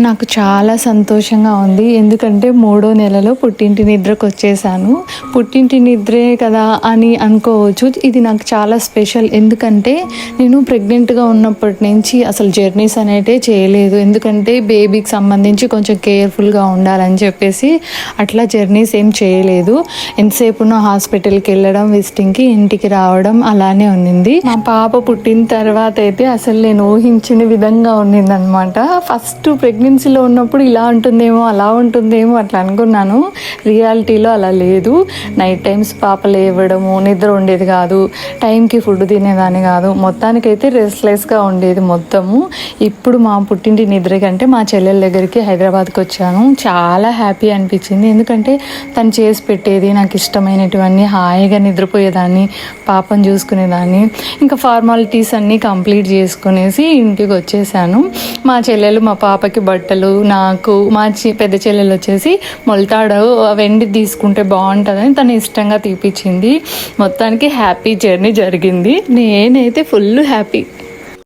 నాకు చాలా సంతోషంగా ఉంది. ఎందుకంటే మూడో నెలలో పుట్టింటి నిద్రకు వచ్చేసాను పుట్టింటి నిద్రే కదా అని అనుకోవచ్చు. ఇది నాకు చాలా స్పెషల్. ఎందుకంటే నేను ప్రెగ్నెంట్గా ఉన్నప్పటి నుంచి అసలు జర్నీస్ అనేటే చేయలేదు. ఎందుకంటే బేబీకి సంబంధించి కొంచెం కేర్ఫుల్గా ఉండాలని చెప్పేసి అట్లా జర్నీస్ ఏం చేయలేదు. ఎంతసేపు హాస్పిటల్కి వెళ్ళడం విజిటింగ్కి ఇంటికి రావడం అలానే ఉన్నింది. మా పాప పుట్టిన తర్వాత అయితే అసలు నేను ఊహించిన విధంగా ఉన్నిందనమాట. ఫస్ట్ ప్రెగ్నెంట్ ప్రెగ్నెన్సీలో ఉన్నప్పుడు ఇలా ఉంటుందేమో అలా ఉంటుందేమో అట్లా అనుకున్నాను. రియాలిటీలో అలా లేదు. నైట్ టైమ్స్ పాప లేవడము నిద్ర ఉండేది కాదు. టైంకి ఫుడ్ తినేదాన్ని కాదు. మొత్తానికైతే రెస్ట్లెస్గా ఉండేది మొత్తము. ఇప్పుడు మా పుట్టింటి నిద్ర కంటే మా చెల్లెల దగ్గరికి హైదరాబాద్కి వచ్చాను. చాలా హ్యాపీ అనిపించింది. ఎందుకంటే తను చేసి పెట్టేది నాకు ఇష్టమైనటువన్నీ హాయిగా నిద్రపోయేదాన్ని పాపను చూసుకునేదాన్ని. ఇంకా ఫార్మాలిటీస్ అన్నీ కంప్లీట్ చేసుకునేసి ఇంటికి వచ్చేసాను. మా చెల్లెలు మా పాపకి బట్టలు నాకు మా చి పెద్ద చెల్లెలు వచ్చేసి మొలతాడు వెండి తీసుకుంటే బాగుంటుందని తను ఇష్టంగా తీపిచ్చింది. మొత్తానికి హ్యాపీ జర్నీ జరిగింది. నేనైతే ఫుల్ హ్యాపీ.